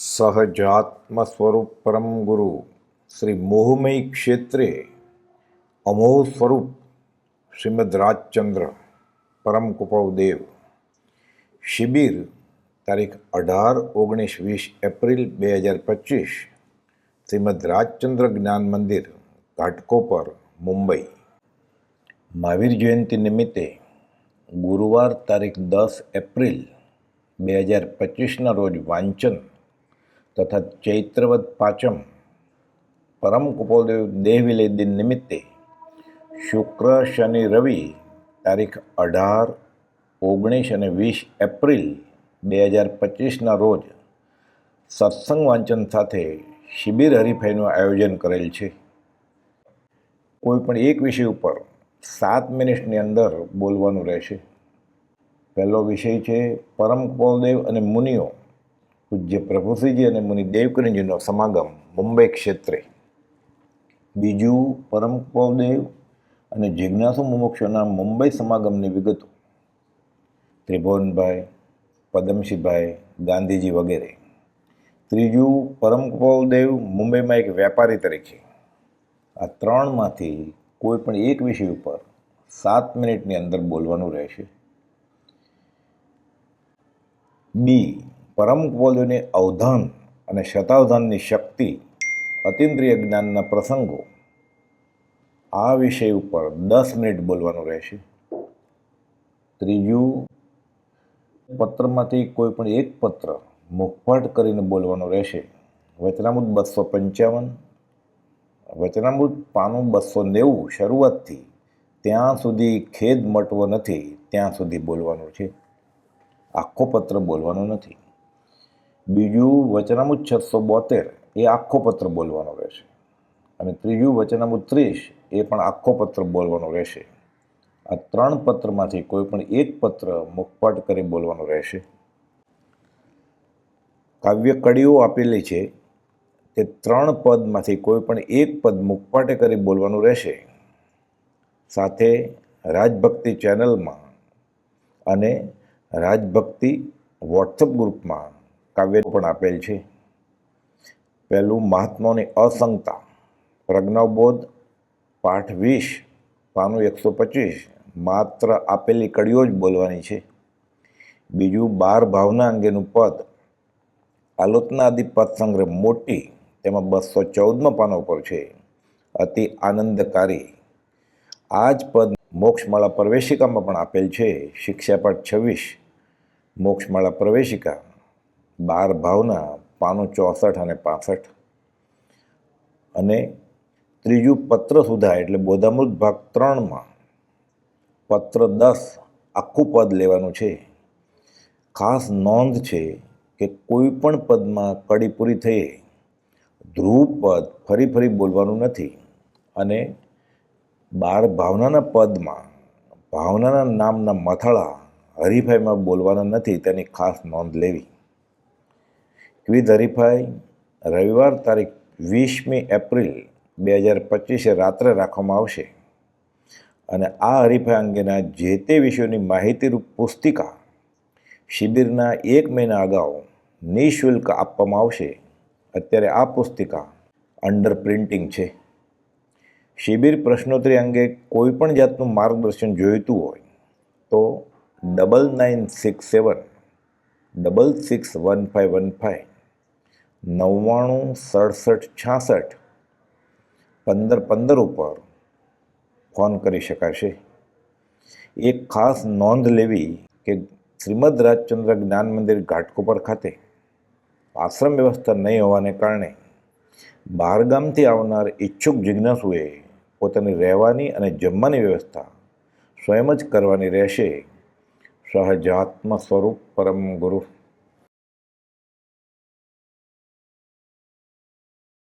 સહજાત્મ સ્વરૂપ પરમ ગુરુ શ્રી મોહમય ક્ષેત્રે અમોહ સ્વરૂપ શ્રીમદ રાજચંદ્ર પરમ કૃપાળુદેવ શિબિર તારીખ અઢાર ઓગણીસ વીસ એપ્રિલ બે હજાર પચીસ શ્રીમદ રાજચંદ્ર જ્ઞાન મંદિર ઘાટકોપર મુંબઈ મહાવીર જયંતિ નિમિત્તે ગુરુવાર તારીખ દસ એપ્રિલ બે હજાર પચીસના રોજ વાંચન તથા ચૈત્રવદ પાંચમ પરમ કુપોદેવ દેહ વિલય દિન નિમિત્તે શુક્ર, શનિ, રવિ તારીખ અઢાર, ઓગણીસ અને વીસ એપ્રિલ બે હજાર પચીસના રોજ સત્સંગ વાંચન સાથે શિબિર હરીફાઈનું આયોજન કરેલ છે. કોઈ પણ એક વિષય ઉપર સાત મિનિટની અંદર બોલવાનું રહેશે. પહેલો વિષય છે પરમ કુપોદેવ અને મુનિઓ પૂજ્ય પ્રભુશ્રીજી અને મુનિ દેવકરણજીનો સમાગમ મુંબઈ ક્ષેત્રે. બીજું પરમ કુપોદેવ અને જિજ્ઞાસુ મુમુક્ષોના મુંબઈ સમાગમની વિગતો. ત્રિભુવનભાઈ, પદમશીભાઈ, ગાંધીજી વગેરે. ત્રીજું પરમ કુપોદેવ મુંબઈમાં એક વેપારી તરીકે. આ ત્રણમાંથી કોઈ પણ એક વિષય ઉપર સાત મિનિટની અંદર બોલવાનું રહેશે. બી પરમ કુપોદેવની અવધાન અને શતાવધાનની શક્તિ અતિન્દ્રિય જ્ઞાનના પ્રસંગો આ વિષય ઉપર દસ મિનિટ બોલવાનું રહેશે. ત્રીજું, પત્રમાંથી કોઈ પણ એક પત્ર મુખપાઠ કરીને બોલવાનું રહેશે. વચનામૃત બસો પંચાવન, વચનામૃત પાનું બસો નેવું શરૂઆતથી ત્યાં સુધી ખેદ મટવો નથી, ત્યાં સુધી બોલવાનું છે. આખો પત્ર બોલવાનો નથી. બીજું વચનામૃત છસો બોતેર, એ આખો પત્ર બોલવાનો રહેશે. અને ત્રીજું વચનામુદ ત્રીસ, એ પણ આખો પત્ર બોલવાનો રહેશે. આ ત્રણ પત્રમાંથી કોઈ પણ એક પત્ર મુખપટ કરી બોલવાનો રહેશે. કાવ્ય કડીઓ આપેલી છે તે ત્રણ પદમાંથી કોઈ પણ એક પદ મુખપાટે કરી બોલવાનું રહેશે. સાથે રાજભક્તિ ચેનલમાં અને રાજભક્તિ વોટ્સઅપ ગ્રુપમાં કાવ્ય પણ આપેલ છે. પહેલું મહાત્માઓની અસંગતા, પ્રજ્ઞાબોધ, પાઠ વીસ, પાનું એકસો પચીસ, માત્ર આપેલી કડીઓ જ બોલવાની છે. બીજું, બાર ભાવના અંગેનું પદ આલોચનાદિ પદ સંગ્રહ મોટી, તેમાં બસો ચૌદમાં પાનો પર છે. અતિ આનંદકારી. આ જ પદ મોક્ષમાળા પ્રવેશિકામાં પણ આપેલ છે. શિક્ષાપાઠ છવ્વીસ, મોક્ષમાળા પ્રવેશિકા બાર ભાવના પાનું ચોસઠ અને પાસઠ. અને ત્રીજું પત્ર સુધા એટલે બોધામૃત ભાગ ત્રણમાં પત્ર દસ આખું પદ લેવાનું છે. ખાસ નોંધ છે કે કોઈ પણ પદમાં કડી પૂરી થઈ, ધ્રુવ પદ ફરી ફરી બોલવાનું નથી. અને બાર ભાવનાના પદમાં ભાવનાના નામના મથાળા હરીફાઈમાં બોલવાના નથી તેની ખાસ નોંધ લેવી. ક્વિઝ હરીફાઈ રવિવાર તારીખ વીસમી એપ્રિલ બે હજાર પચીસે રાત્રે રાખવામાં આવશે. અને આ હરીફાઈ અંગેના જે તે વિષયોની માહિતીરૂપ પુસ્તિકા શિબિરના એક મહિના અગાઉ નિઃશુલ્ક આપવામાં આવશે. અત્યારે આ પુસ્તિકા અંડર પ્રિન્ટિંગ છે. શિબિર પ્રશ્નોત્તરી અંગે કોઈ પણ જાતનું માર્ગદર્શન જોઈતું હોય તો double nine six seven, double six one five one five નવ્વાણું, સડસઠ, છાસઠ. પંદર પંદર ઉપર ફોન કરી શકાશે એક ખાસ નોંધ લેવી કે શ્રીમદ રાજચંદ્ર જ્ઞાન મંદિર ઘાટકોપર ખાતે આશ્રમ વ્યવસ્થા નહીં હોવાને કારણે બહારગામથી આવનાર ઈચ્છુક જિજ્ઞાસુએ પોતાની રહેવાની અને જમવાની વ્યવસ્થા સ્વયં જ કરવાની રહેશે. સહજાત્મ સ્વરૂપ પરમ ગુરુ